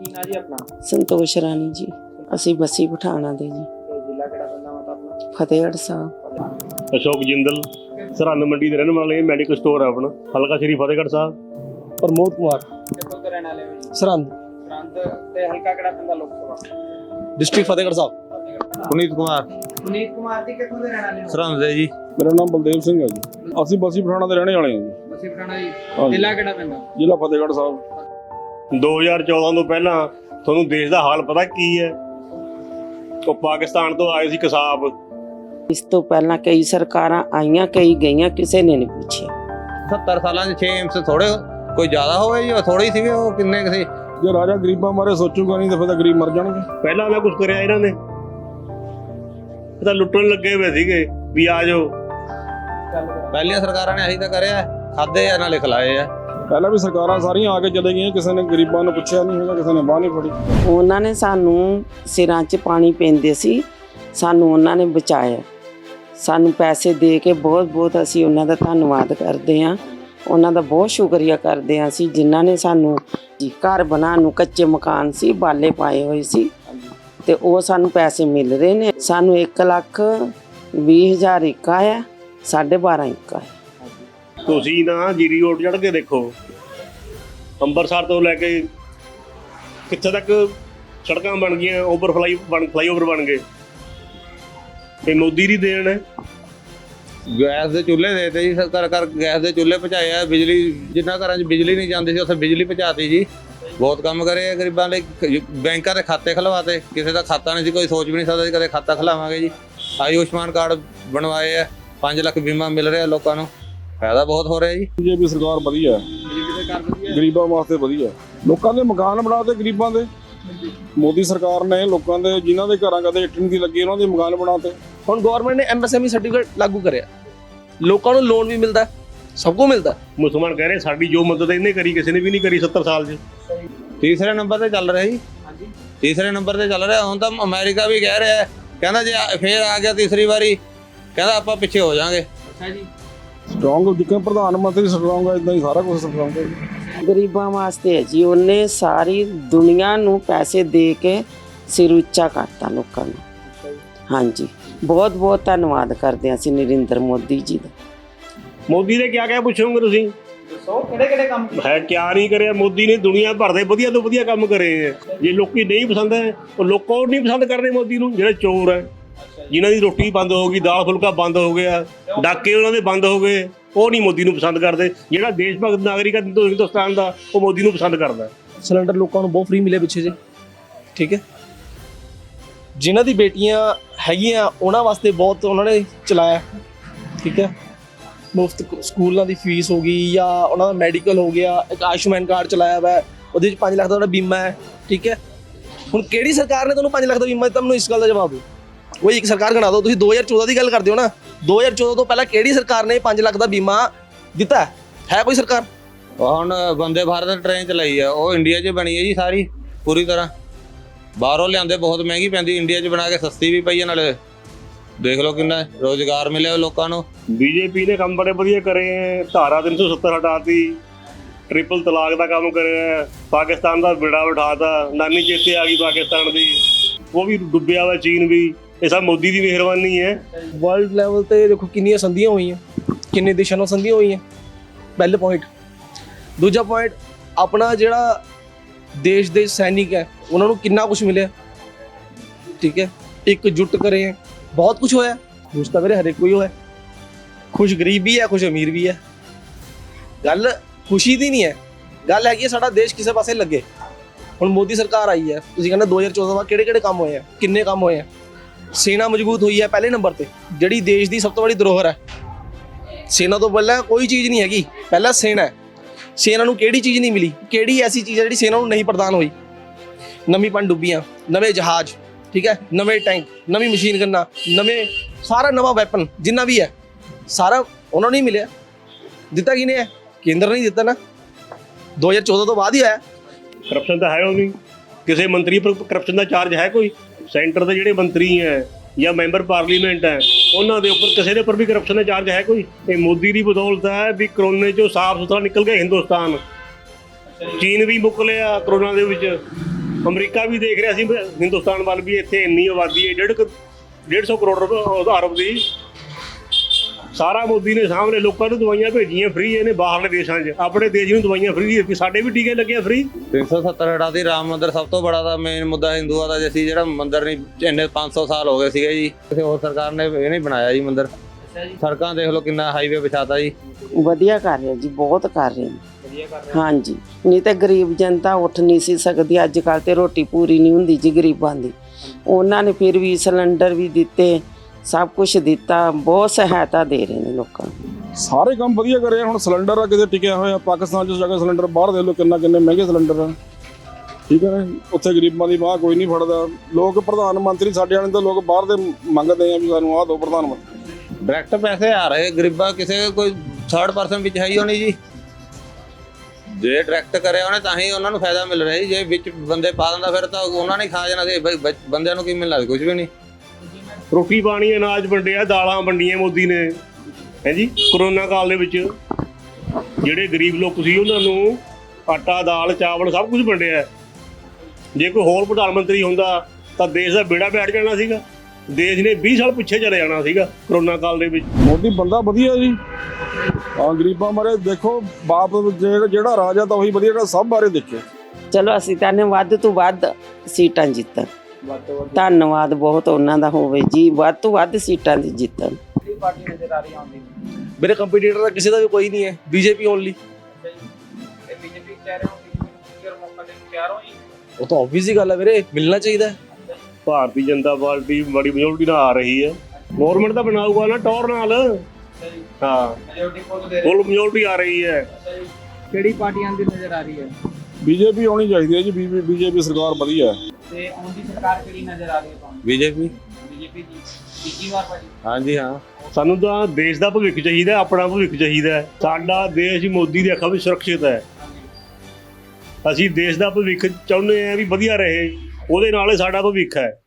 ਕੀ ਨਾਂ ਜੀ ਆਪਣਾ? ਸੰਤੋਸ਼ ਰਾਣੀ ਜੀ। ਅਸੀਂ ਬੱਸੀ ਪਠਾਣਾ ਦੇ ਜੀ। ਤੇ ਜ਼ਿਲ੍ਹਾ ਕਿਹੜਾ ਪੈਂਦਾ ਵਾ ਤਾਂ ਆਪਣਾ ਫਤਿਹਗੜ੍ਹ ਸਾਹਿਬ। ਅਸ਼ੋਕ ਜਿੰਦਲ ਸਰਹੰਦ ਮੰਡੀ ਦੇ ਰਹਿਣ ਵਾਲੇ ਹਾਂ ਮੈਡੀਕਲ ਸਟੋਰ ਆਪਣਾ। ਹਲਕਾ ਸ਼੍ਰੀ ਫਤਿਹਗੜ੍ਹ ਸਾਹਿਬ। ਪ੍ਰਮੋਦ ਕੁਮਾਰ। ਕਿੱਥੋਂ ਦੇ ਰਹਿਣ ਵਾਲੇ ਹੋ ਜੀ? ਸਰਹੰਦ। ਸਰਹੰਦ ਤੇ ਹਲਕਾ ਕਿਹੜਾ ਪੈਂਦਾ ਲੋਕ ਸਭਾ ਡਿਸਟ੍ਰਿਕਟ ਫਤਿਹਗੜ੍ਹ ਸਾਹਿਬ। ਪੁਨੀਤ ਕੁਮਾਰ। ਪੁਨੀਤ ਕੁਮਾਰ ਜੀ ਕਿੱਥੋਂ ਦੇ ਰਹਿਣ ਵਾਲੇ ਹੋ? ਸਰਹੰਦ ਦੇ ਜੀ। ਮੇਰਾ ਨਾਮ ਬਲਦੇਵ ਸਿੰਘ ਹੈ ਜੀ। ਅਸੀਂ ਬਸੀ ਪਠਾਣਾ ਦੇ ਰਹਿਣੇ ਵਾਲੇ ਹਾਂ ਜੀ। ਬਸੀ ਪਠਾਣਾ ਜੀ। ਹਾਂਜੀ। ਜ਼ਿਲ੍ਹਾ ਕਿਹੜਾ ਪੈਂਦਾ? ਜ਼ਿਲ੍ਹਾ ਫਤਿਹਗੜ੍ਹ ਸਾਹਿਬ। 2014 ਤੋਂ ਪਹਿਲਾਂ ਤੁਹਾਨੂੰ ਦੇਸ਼ ਦਾ ਹਾਲ ਪਤਾ ਕੀ ਹੈ? ਉਹ ਪਾਕਿਸਤਾਨ ਤੋਂ ਆਏ ਸੀ ਕਸਾਬ। ਇਸ ਤੋਂ ਪਹਿਲਾਂ ਕਈ ਸਰਕਾਰਾਂ ਆਈਆਂ ਕਈ ਗਈਆਂ ਕਿਸੇ ਨੇ ਨਹੀਂ ਪੁੱਛਿਆ। 70 ਸਾਲਾਂ 'ਚ 6 ਐਮਸ ਥੋੜੇ ਕੋਈ ਜ਼ਿਆਦਾ ਹੋਵੇ ਜੀ ਥੋੜੇ ਹੀ ਸੀਗੇ ਉਹ ਕਿੰਨੇ ਸੀ? ਜੇ ਰਾਜਾ ਗਰੀਬਾਂ ਬਾਰੇ ਸੋਚੂਗਾ ਨਹੀਂ ਤਾਂ ਫਿਰ ਤਾਂ ਗਰੀਬ ਮਰ ਜਾਣਗੇ। ਪਹਿਲਾਂ ਨਾ ਕੁਝ ਕਰਿਆ ਇਹਨਾਂ ਨੇ। ਇਹ ਤਾਂ ਲੁੱਟਣ ਲੱਗੇ ਹੋਏ ਸੀਗੇ ਵੀ ਆ ਜਾਓ। ਪਹਿਲੀਆਂ ਸਰਕਾਰਾਂ ਨੇ ਆਹੀ ਤਾਂ ਕਰਿਆ ਖਾਦੇ ਆ ਨਾਲੇ ਖਿਲਾਏ ਆ। ਪਹਿਲਾਂ ਵੀ ਸਰਕਾਰਾਂ ਸਾਰੀਆਂ ਆ ਕੇ ਚਲੇ ਗਈਆਂ, ਕਿਸੇ ਨੇ ਗਰੀਬਾਂ ਨੂੰ ਪੁੱਛਿਆ ਨਹੀਂ ਹੈਗਾ, ਕਿਸੇ ਨੇ ਬਾਹ ਨਹੀਂ ਫੜੀ। ਉਹਨਾਂ ਨੇ ਸਾਨੂੰ ਸਿਰਾਂ 'ਚ ਪਾਣੀ ਪੈਂਦੇ ਸੀ, ਸਾਨੂੰ ਉਹਨਾਂ ਨੇ ਬਚਾਇਆ। ਸਾਨੂੰ ਪੈਸੇ ਦੇ ਕੇ ਬਹੁਤ ਬਹੁਤ ਅਸੀਂ ਉਹਨਾਂ ਦਾ ਧੰਨਵਾਦ ਕਰਦੇ ਹਾਂ। ਉਹਨਾਂ ਦਾ ਬਹੁਤ ਸ਼ੁਕਰੀਆ ਕਰਦੇ ਹਾਂ ਅਸੀਂ, ਜਿਨ੍ਹਾਂ ਨੇ ਸਾਨੂੰ ਘਰ ਬਣਾਉਣ ਨੂੰ ਕੱਚੇ ਮਕਾਨ ਸੀ, ਬਾਲੇ ਪਾਏ ਹੋਏ ਸੀ, ਤੇ ਉਹ ਸਾਨੂੰ ਪੈਸੇ ਮਿਲ ਰਹੇ ਨੇ। ਸਾਨੂੰ 1 ਲੱਖ 20 ਹਜ਼ਾਰ ਇੱਕ ਆਇਆ 12.5 ਇੱਕ ਆਇਆ। ਤੁਸੀਂ ਨਾ ਜੀਰੀ ਰੋਡ ਚੜ੍ਹ ਕੇ ਦੇਖੋ। ਅੰਮ੍ਰਿਤਸਰ ਤੋਂ ਲੈ ਕੇ ਕਿੱਥੇ ਤੱਕ ਸੜਕਾਂ ਬਣ ਗਈਆਂ ਓਵਰਫਲਾਈ ਬਣ ਫਲਾਈਓਵਰ ਬਣ ਗਏ। ਇਹ ਮੋਦੀ ਦੀ ਦੇਣ ਹੈ। ਗੈਸ ਦੇ ਚੁੱਲ੍ਹੇ ਦੇਤੇ ਜੀ, ਸਰਕਾਰ ਕਰ ਗੈਸ ਦੇ ਚੁੱਲ੍ਹੇ ਪਹੁੰਚਾਏ ਬਿਜਲੀ, ਜਿੰਨਾ ਘਰਾਂ 'ਚ ਬਿਜਲੀ ਨਹੀਂ ਜਾਂਦੀ ਸੀ, ਉੱਥੇ ਬਿਜਲੀ ਪਹੁੰਚਾਤੀ ਜੀ। ਬਹੁਤ ਕੰਮ ਕਰੇ ਆ ਗਰੀਬਾਂ ਲਈ ਬੈਂਕਾਂ ਦੇ ਖਾਤੇ ਖਲਵਾਤੇ। ਕਿਸੇ ਦਾ ਖਾਤਾ ਨਹੀਂ ਸੀ, ਕੋਈ ਸੋਚ ਵੀ ਨਹੀਂ ਸਕਦਾ ਸੀ, ਕਦੇ ਖਾਤਾ ਖਲਾਵਾਂਗੇ ਜੀ। ਆਯੁਸ਼ਮਾਨ ਕਾਰਡ ਬਣਵਾਏ ਆ 5 ਲੱਖ ਬੀਮਾ ਮਿਲ ਰਿਹਾ ਲੋਕਾਂ ਨੂੰ। ਫਾਇਦਾ ਬਹੁਤ ਹੋ ਰਿਹਾ ਜੀ। ਜੇ ਵੀ ਸਰਕਾਰ ਵਧੀਆ ਹੈ। ਗਰੀਬਾਂ ਵਾਸਤੇ ਵਧੀਆ ਹੈ। ਲੋਕਾਂ ਦੇ ਮਕਾਨ ਬਣਾਤੇ ਗਰੀਬਾਂ ਦੇ। ਮੋਦੀ ਸਰਕਾਰ ਨੇ ਲੋਕਾਂ ਦੇ ਜਿਨ੍ਹਾਂ ਦੇ ਘਰਾਂ ਕਦੇ ਇੱਟ ਨਹੀਂ ਸੀ ਲੱਗੀ ਉਹਨਾਂ ਦੇ ਮਕਾਨ ਬਣਾਤੇ ਹੁਣ ਗਵਰਨਮੈਂਟ ਨੇ ਐਮਐਸਐਮਈ ਸਰਟੀਫਿਕੇਟ ਲਾਗੂ ਕਰਿਆ। ਲੋਕਾਂ ਨੂੰ ਲੋਨ ਵੀ ਮਿਲਦਾ ਹੈ, ਸਭ ਕੁਝ ਮਿਲਦਾ ਹੈ। ਮੁਸਲਮਾਨ ਕਹਿ ਰਹੇ ਸਾਡੀ ਜੋ ਮਦਦ ਇਹਨੇ ਕਰੀ ਕਿਸੇ ਨੇ ਵੀ ਨਹੀਂ ਕਰੀ 70 ਸਾਲ 'ਚ। ਤੀਸਰੇ ਨੰਬਰ ਤੇ ਚੱਲ ਰਿਹਾ ਜੀ। ਹਾਂਜੀ। ਤੀਸਰੇ ਨੰਬਰ ਤੇ ਚੱਲ ਰਿਹਾ। ਹੁਣ ਤਾਂ ਅਮਰੀਕਾ ਵੀ ਕਹਿ ਰਿਹਾ ਹੈ, ਕਹਿੰਦਾ ਜੇ ਆ- ਫੇਰ ਆ ਗਿਆ ਤੀਸਰੀ ਵਾਰੀ। ਕਹਿੰਦਾ ਆਪਾਂ ਪਿੱਛੇ ਹੋ ਜਾਾਂਗੇ ਅੱਛਾ ਜੀ। ਸਟਰੋਂਗ ਜਿੱਦਾਂ ਪ੍ਰਧਾਨ ਮੰਤਰੀ ਸਟਰੋਂਗ ਹੈ ਇਦਾਂ ਹੀ ਸਾਰਾ ਕੁਝ ਸਟਰੋਂਗ ਹੈ। ਗਰੀਬਾਂ ਵਾਸਤੇ ਹੈ ਜੀ ਉਹਨੇ ਸਾਰੀ ਦੁਨੀਆ ਨੂੰ ਪੈਸੇ ਦੇ ਕੇ ਸਿਰ ਉੱਚਾ ਕਰਤਾ ਲੋਕਾਂ ਨੂੰ। ਹਾਂਜੀ ਬਹੁਤ ਬਹੁਤ ਧੰਨਵਾਦ ਕਰਦੇ ਹਾਂ ਅਸੀਂ ਨਰਿੰਦਰ ਮੋਦੀ ਜੀ ਦਾ। ਮੋਦੀ ਦੇ ਕਿਆ ਕਿਆ ਪੁੱਛੋਗੇ ਤੁਸੀਂ? ਦੱਸੋ ਕਿਹੜੇ ਕਿਹੜੇ ਕੰਮ ਹੈ ਕਿਆ ਨਹੀਂ ਕਰਿਆ ਮੋਦੀ ਨੇ ਦੁਨੀਆ ਭਰ ਦੇ ਵਧੀਆ ਤੋਂ ਵਧੀਆ ਕੰਮ ਕਰੇ ਹੈ। ਜੇ ਲੋਕੀ ਨਹੀਂ ਪਸੰਦ ਹੈ ਉਹ ਲੋਕਾਂ ਨੂੰ ਨਹੀਂ ਪਸੰਦ ਕਰਦੇ ਮੋਦੀ ਨੂੰ? ਜਿਹੜੇ ਚੋਰ ਹੈ। ਜਿਨ੍ਹਾਂ ਦੀ ਰੋਟੀ ਬੰਦ ਹੋ ਗਈ, ਦਾਲ ਫੁਲਕਾ ਬੰਦ ਹੋ ਗਿਆ, ਡਾਕੇ ਉਹਨਾਂ ਦੇ ਬੰਦ ਹੋ ਗਏ, ਉਹ ਨਹੀਂ ਮੋਦੀ ਨੂੰ ਪਸੰਦ ਕਰਦੇ। ਜਿਹੜਾ ਦੇਸ਼ ਭਗਤ ਨਾਗਰਿਕ ਹੈ ਹਿੰਦੁਸਤਾਨ ਦਾ, ਉਹ ਮੋਦੀ ਨੂੰ ਪਸੰਦ ਕਰਦਾ ਸਿਲੰਡਰ ਲੋਕਾਂ ਨੂੰ ਬਹੁਤ ਫ੍ਰੀ ਮਿਲੇ ਪਿੱਛੇ ਜੇ। ਠੀਕ ਹੈ? ਜਿਨ੍ਹਾਂ ਦੀ ਬੇਟੀਆਂ ਹੈਗੀਆਂ, ਉਹਨਾਂ ਵਾਸਤੇ ਬਹੁਤ ਉਹਨਾਂ ਨੇ ਚਲਾਇਆ। ਠੀਕ ਹੈ? ਮੁਫਤ ਸਕੂਲਾਂ ਦੀ ਫੀਸ ਹੋ ਗਈ ਜਾਂ ਉਹਨਾਂ ਦਾ ਮੈਡੀਕਲ ਹੋ ਗਿਆ, ਇੱਕ ਆਯੁਸ਼ਮਾਨ ਕਾਰਡ ਚਲਾਇਆ ਵਾ ਉਹਦੇ ਵਿੱਚ 5 ਲੱਖ ਦਾ ਤੁਹਾਡਾ ਬੀਮਾ ਹੈ। ਠੀਕ ਹੈ? ਹੁਣ ਕਿਹੜੀ ਸਰਕਾਰ ਨੇ ਤੁਹਾਨੂੰ 5 ਲੱਖ ਦਾ ਬੀਮਾ ਦਿੱਤਾ? ਮੈਨੂੰ ਇਸ ਗੱਲ ਦਾ ਜਵਾਬ ਦਿਓ। ਕੋਈ ਇੱਕ ਸਰਕਾਰ ਗਣਾ ਦਿਓ ਤੁਸੀਂ 2014 ਦੀ ਗੱਲ ਕਰਦੇ ਹੋ ਨਾ। 2014 ਤੋਂ ਪਹਿਲਾਂ ਕਿਹੜੀ ਸਰਕਾਰ ਨੇ 5 ਲੱਖ ਦਾ ਬੀਮਾ ਦਿੱਤਾ? ਹੈ? ਹੈ ਕੋਈ ਸਰਕਾਰ? ਹੁਣ ਬੰਦੇ ਭਾਰਤ ਟ੍ਰੇਨ ਚਲਾਈ ਆ ਉਹ ਇੰਡੀਆ 'ਚ ਬਣੀ ਹੈ ਜੀ ਸਾਰੀ ਪੂਰੀ ਤਰ੍ਹਾਂ। ਬਾਹਰੋਂ ਲਿਆਂਦੇ ਬਹੁਤ ਮਹਿੰਗੀ ਪੈਂਦੀ ਇੰਡੀਆ 'ਚ ਬਣਾ ਕੇ ਸਸਤੀ ਵੀ ਪਈ ਹੈ ਨਾਲੇ। ਦੇਖ ਲਓ ਕਿੰਨਾ ਰੋਜ਼ਗਾਰ ਮਿਲਿਆ ਲੋਕਾਂ ਨੂੰ। ਬੀਜੇਪੀ ਨੇ ਕੰਮ ਬੜੇ ਵਧੀਆ ਕਰੇ ਧਾਰਾ 370 ਹਟਾਤੀ ਟ੍ਰਿਪਲ ਤਲਾਕ ਦਾ ਕੰਮ ਕਰਿਆ ਹੈ। ਪਾਕਿਸਤਾਨ ਦਾ ਬਿੜਾ ਉਠਾਤਾ ਨਾਨੀ ਚੇਤੇ ਆ ਗਈ ਪਾਕਿਸਤਾਨ ਦੀ। ਉਹ ਵੀ ਡੁੱਬਿਆ ਵਾ ਚੀਨ ਵੀ। ਇਹ ਸਭ ਮੋਦੀ ਦੀ ਮਿਹਰਬਾਨੀ ਹੈ। ਵਰਲਡ ਲੈਵਲ ਤੇ ਦੇਖੋ ਕਿੰਨੀਆਂ ਸੰਧੀਆਂ ਹੋਈਆਂ, ਕਿੰਨੇ ਦੇਸ਼ਾਂ ਨਾਲ ਸੰਧੀਆਂ ਹੋਈਆਂ। ਪਹਿਲੇ ਪੁਆਇੰਟ ਦੂਜਾ ਪੁਆਇੰਟ ਆਪਣਾ ਜਿਹੜਾ ਦੇਸ਼ ਦੇ ਸੈਨਿਕ ਹੈ, ਉਹਨਾਂ ਨੂੰ ਕਿੰਨਾ ਕੁਝ ਮਿਲਿਆ। ਠੀਕ ਹੈ, ਇੱਕ ਜੁੱਟ ਕਰੇ ਹੈ, ਬਹੁਤ ਕੁਝ ਹੋਇਆ। ਖੁਸ਼ ਤਾਂ ਵੀਰੇ ਹਰੇਕ ਕੋਈ ਹੋਇਆ। ਖੁਸ਼ ਗਰੀਬ ਵੀ ਹੈ, ਖੁਸ਼ ਅਮੀਰ ਵੀ ਹੈ। ਗੱਲ ਖੁਸ਼ੀ ਦੀ ਨਹੀਂ ਹੈ। ਗੱਲ ਹੈਗੀ ਹੈ ਸਾਡਾ ਦੇਸ਼ ਕਿਸੇ ਪਾਸੇ ਲੱਗੇ। ਹੁਣ ਮੋਦੀ ਸਰਕਾਰ ਆਈ ਹੈ, ਤੁਸੀਂ ਕਹਿੰਦੇ 2014 ਬਾਅਦ ਕਿਹੜੇ ਕਿਹੜੇ ਕੰਮ ਹੋਏ ਆ, ਕਿੰਨੇ ਕੰਮ ਹੋਏ ਆ। ਸੈਨਾ ਮਜ਼ਬੂਤ ਹੋਈ ਹੈ ਪਹਿਲੇ ਨੰਬਰ ਤੇ, ਜਿਹੜੀ ਦੇਸ਼ ਦੀ ਸਭ ਤੋਂ ਵੱਡੀ ਧਰੋਹਰ ਹੈ। ਸੈਨਾ ਤੋਂ ਪਹਿਲਾਂ ਕੋਈ ਚੀਜ਼ ਨਹੀਂ ਹੈਗੀ, ਪਹਿਲਾਂ ਸੈਨਾ ਹੈ। ਸੈਨਾ ਨੂੰ ਕਿਹੜੀ ਚੀਜ਼ ਨਹੀਂ ਮਿਲੀ, ਕਿਹੜੀ ਐਸੀ ਚੀਜ਼ ਹੈ ਜਿਹੜੀ ਸੈਨਾ ਨੂੰ ਨਹੀਂ ਪ੍ਰਦਾਨ ਹੋਈ? ਨਵੀਂ ਪਣਡੁੱਬੀਆਂ ਨਵੇਂ ਜਹਾਜ਼, ਠੀਕ ਹੈ, ਨਵੇਂ ਟੈਂਕ, ਨਵੀਂ ਮਸ਼ੀਨ ਗੰਨਾ, ਨਵੇਂ ਸਾਰਾ ਨਵਾਂ ਵੈਪਨ ਜਿੰਨਾ ਵੀ ਹੈ, ਸਾਰਾ ਉਹਨਾਂ ਨੂੰ ਹੀ ਮਿਲਿਆ। ਦਿੱਤਾ ਕਿਨੇ ਹੈ? ਕੇਂਦਰ ਨੇ ਦਿੱਤਾ ਨਾ। 2014 ਤੋਂ ਬਾਅਦ ਹੀ ਆਇਆ। ਕਰਪਸ਼ਨ ਤਾਂ ਹੈ ਉਹ ਨਹੀਂ ਕਿਸੇ ਮੰਤਰੀ ਪਰ ਕਰਪਸ਼ਨ ਦਾ ਚਾਰਜ ਹੈ ਕੋਈ? ਸੈਂਟਰ ਦੇ ਜਿਹੜੇ ਮੰਤਰੀ ਹੈ ਜਾਂ ਮੈਂਬਰ ਪਾਰਲੀਮੈਂਟ ਹੈ, ਉਹਨਾਂ ਦੇ ਉੱਪਰ ਕਿਸੇ ਦੇ ਉੱਪਰ ਵੀ ਕਰਪਸ਼ਨ ਦਾ ਚਾਰਜ ਹੈ ਕੋਈ? ਇਹ ਮੋਦੀ ਦੀ ਬਦੌਲਤ ਹੈ ਵੀ ਕਰੋਨੇ ਚੋਂ ਸਾਫ਼ ਸੁਥਰਾ ਨਿਕਲ ਗਿਆ ਹਿੰਦੁਸਤਾਨ। ਚੀਨ ਵੀ ਮੁੱਕ ਲਿਆ ਕਰੋਨਾ ਦੇ ਵਿੱਚ। ਅਮਰੀਕਾ ਵੀ ਦੇਖ ਰਿਹਾ ਸੀ ਵੀ ਹਿੰਦੁਸਤਾਨ ਵੱਲ ਵੀ ਇੱਥੇ ਇੰਨੀ ਆਬਾਦੀ ਹੈ, ਡੇਢ ਕੁ- ਡੇਢ ਸੌ ਕਰੋੜ ਰੁਪਏ ਅਰਬ ਦੀ ਸਾਰਾ ਮੋਦੀ ਨੇ ਸਾਹਮਣੇ ਲੋਕਾਂ ਨੂੰ ਦਵਾਈਆਂ ਭੇਜੀਆਂ ਫ੍ਰੀ ਇਹਨੇ ਬਾਹਰਲੇ ਦੇਸ਼ਾਂ 'ਚ। ਆਪਣੇ ਦੇਸ਼ ਨੂੰ ਦਵਾਈਆਂ ਫ੍ਰੀ ਦਿੱਤੀ ਸਾਡੇ ਵੀ ਟੀਕੇ ਲੱਗੇ ਫ੍ਰੀ 370 ਹੜਾ ਦੀ ਰਾਮ ਮੰਦਿਰ ਸਭ ਤੋਂ ਬੜਾ ਦਾ ਮੇਨ ਮੁੱਦਾ ਹਿੰਦੂਆਂ ਦਾ ਜੇ ਜਿਹੜਾ ਮੰਦਿਰ ਨਹੀਂ ਇੰਨੇ 500 ਸਾਲ ਹੋ ਗਏ ਸੀਗੇ ਜੀ ਕਿਸੇ ਹੋਰ ਸਰਕਾਰ ਨੇ ਇਹ ਨਹੀਂ ਬਣਾਇਆ ਜੀ ਮੰਦਿਰ। ਸੜਕਾਂ ਦੇਖ ਲਓ ਕਿੰਨਾ ਹਾਈਵੇ ਵਿਛਾਤਾ ਜੀ। ਵਧੀਆ ਕਰ ਰਹੇ ਜੀ ਬਹੁਤ ਕਰ ਰਹੇ ਨੇ ਵਧੀਆ ਕਰ ਰਹੇ ਹਾਂਜੀ ਨਹੀਂ ਤੇ ਗਰੀਬ ਜਨਤਾ ਉੱਠ ਨਹੀਂ ਸੀ ਸਕਦੀ ਅੱਜ ਕੱਲ ਤੇ ਰੋਟੀ ਪੂਰੀ ਨਹੀਂ ਹੁੰਦੀ ਜੀ ਗਰੀਬਾਂ ਦੀ। ਉਹਨਾਂ ਨੇ ਫਿਰ ਵੀ ਸਿਲੰਡਰ ਵੀ ਦਿੱਤੇ ਸਭ ਕੁਝ ਦਿੱਤਾ ਬਹੁਤ ਸਹਾਇਤਾ ਦੇ ਰਹੇ ਨੇ ਲੋਕਾਂ ਨੂੰ। ਸਾਰੇ ਕੰਮ ਵਧੀਆ ਕਰੇ ਆ। ਹੁਣ ਸਿਲੰਡਰ ਆ ਕਿਤੇ ਟਿਕਿਆ ਹੋਇਆ ਪਾਕਿਸਤਾਨ 'ਚ ਜਾ ਕੇ ਸਿਲੰਡਰ ਬਾਹਰ ਦੇ ਲੋ ਕਿੰਨਾ ਕਿੰਨੇ ਮਹਿੰਗੇ ਸਿਲੰਡਰ ਆ। ਠੀਕ ਹੈ ਨਾ ਉੱਥੇ ਗਰੀਬਾਂ ਦੀ ਬਾਹ ਕੋਈ ਨਹੀਂ ਫੜਦਾ। ਲੋਕ ਪ੍ਰਧਾਨ ਮੰਤਰੀ ਸਾਡੇ ਵਾਲੇ ਤਾਂ ਲੋਕ ਬਾਹਰ ਦੇ ਮੰਗਦੇ ਆ ਵੀ ਸਾਨੂੰ ਆਹ ਦਿਓ ਪ੍ਰਧਾਨ ਮੰਤਰੀ। ਡਾਇਰੈਕਟ ਪੈਸੇ ਆ ਰਹੇ ਗਰੀਬਾਂ ਕਿਸੇ ਕੋਈ ਥਰਡ ਪਰਸਨ ਵਿੱਚ ਹੈ ਹੀ ਹੋਣੀ ਜੀ। ਜੇ ਡਾਇਰੈਕਟ ਕਰਿਆ ਉਹਨੇ ਤਾਂ ਹੀ ਉਹਨਾਂ ਨੂੰ ਫਾਇਦਾ ਮਿਲ ਰਿਹਾ ਜੀ। ਜੇ ਵਿੱਚ ਬੰਦੇ ਪਾ ਦਿੰਦਾ ਫਿਰ ਤਾਂ ਉਹਨਾਂ ਨੇ ਖਾ ਜਾਣਾ ਸੀ। ਬੰਦਿਆਂ ਨੂੰ ਕੀ ਮਿਲਣਾ ਕੁਝ ਵੀ ਨਹੀਂ। ਰੋਟੀ ਪਾਣੀ ਅਨਾਜ ਵੰਡਿਆ ਦਾਲਾਂ ਵੰਡੀਆਂ ਮੋਦੀ ਨੇ। ਹੈ ਜੀ? ਕਰੋਨਾ ਕਾਲ ਦੇ ਵਿੱਚ ਜਿਹੜੇ ਗਰੀਬ ਲੋਕ ਸੀ ਉਹਨਾਂ ਨੂੰ ਆਟਾ ਦਾਲ ਚਾਵਲ ਸਭ ਕੁਝ ਵੰਡਿਆ ਜੇ ਕੋਈ ਹੋਰ ਪ੍ਰਧਾਨ ਮੰਤਰੀ ਹੁੰਦਾ ਤਾਂ ਦੇਸ਼ ਦਾ ਬੇੜਾ ਬੈਠ ਜਾਣਾ ਸੀਗਾ। ਦੇਸ਼ ਨੇ 20 ਸਾਲ ਪਿੱਛੇ ਚਲੇ ਜਾਣਾ ਸੀਗਾ ਕਰੋਨਾ ਕਾਲ ਦੇ ਵਿੱਚ। ਮੋਦੀ ਬੰਦਾ ਵਧੀਆ ਜੀ। ਆ ਗਰੀਬਾਂ ਬਾਰੇ ਦੇਖੋ ਬਾਪ ਜਿਹੜਾ ਜਿਹੜਾ ਰਾਜਾ ਤਾਂ ਉਹੀ ਵਧੀਆ ਸਭ ਬਾਰੇ ਦੇਖੇ ਚਲੋ ਅਸੀਂ ਤਾਂ ਨੇ ਵੱਧ ਤੋਂ ਵੱਧ ਸੀਟਾਂ ਜਿੱਤਣ। ਵੱਧ ਤੋਂ ਵੱਧ ਧੰਨਵਾਦ ਬਹੁਤ ਉਹਨਾਂ ਦਾ ਹੋਵੇ ਜੀ ਵੱਧ ਤੋਂ ਵੱਧ ਸੀਟਾਂ ਦੀ ਜਿੱਤਣ। ਕਿਹੜੀ ਪਾਰਟੀ ਨਜ਼ਰ ਆ ਰਹੀ ਆਉਂਦੀ ਮੇਰੇ ਕੰਪੀਟੀਟਰ ਦਾ ਕਿਸੇ ਦਾ ਵੀ ਕੋਈ ਨਹੀਂ ਹੈ ਬੀਜੇਪੀ ਓਨਲੀ ਅੱਛਾ ਜੀ। ਇਹ ਬੀਜੇਪੀ ਕਹਿ ਰਹੇ ਹੋ ਕਿ ਫਿਰ ਮੌਕਾ ਦੇਣ ਨੂੰ ਤਿਆਰ ਹੋ ਜੀ? ਉਹ ਤਾਂ ਆਬਵੀਅਸ ਹੀ ਗੱਲ ਹੈ ਵੀਰੇ ਮਿਲਣਾ ਚਾਹੀਦਾ ਹੈ। ਭਾਰਤੀ ਜਨਤਾ ਪਾਰਟੀ ਬੜੀ ਮੈਜੋਰਟੀ ਨਾਲ ਆ ਰਹੀ ਹੈ। ਗਵਰਨਮੈਂਟ ਤਾਂ ਬਣਾਊਗਾ ਨਾ ਟੌਰ ਨਾਲ। ਹਾਂ। ਮੈਜੋਰਟੀ ਕੋਲ ਦੇ ਰਹੇ ਫੁੱਲ ਮੈਜੋਰਟੀ ਆ ਰਹੀ ਹੈ। ਕਿਹੜੀ ਪਾਰਟੀ ਆਂਦੀ ਨਜ਼ਰ ਆ ਰਹੀ ਹੈ? ਬੀਜੇਪੀ ਆਉਣੀ ਚਾਹੀਦੀ ਹੈ ਜੀ ਬੀਜੇਪੀ ਸਰਕਾਰ ਵਧੀਆ ਹੈ। ਤੇ ਆਉਂਦੀ ਸਰਕਾਰ ਕਿਹੜੀ ਨਜ਼ਰ ਆ ਰਹੀ ਹੈ ਤੁਹਾਨੂੰ? ਬੀਜੇਪੀ। ਬੀਜੇਪੀ ਦੀ। ਤੀਜੀ ਵਾਰ ਭਾਜੀ। ਹਾਂਜੀ ਹਾਂ। ਸਾਨੂੰ ਤਾਂ ਦੇਸ਼ ਦਾ ਭਵਿੱਖ ਚਾਹੀਦਾ ਆਪਣਾ ਭਵਿੱਖ ਚਾਹੀਦਾ। ਸਾਡਾ ਦੇਸ਼ ਮੋਦੀ ਦੇ ਅੱਖਾਂ ਵਿੱਚ ਸੁਰੱਖਿਅਤ ਹੈ। ਅਸੀਂ ਦੇਸ਼ ਦਾ ਭਵਿੱਖ ਚਾਹੁੰਦੇ ਹਾਂ ਵੀ ਵਧੀਆ ਰਹੇ। ਉਹਦੇ ਨਾਲ ਹੀ ਸਾਡਾ ਭਵਿੱਖ ਹੈ।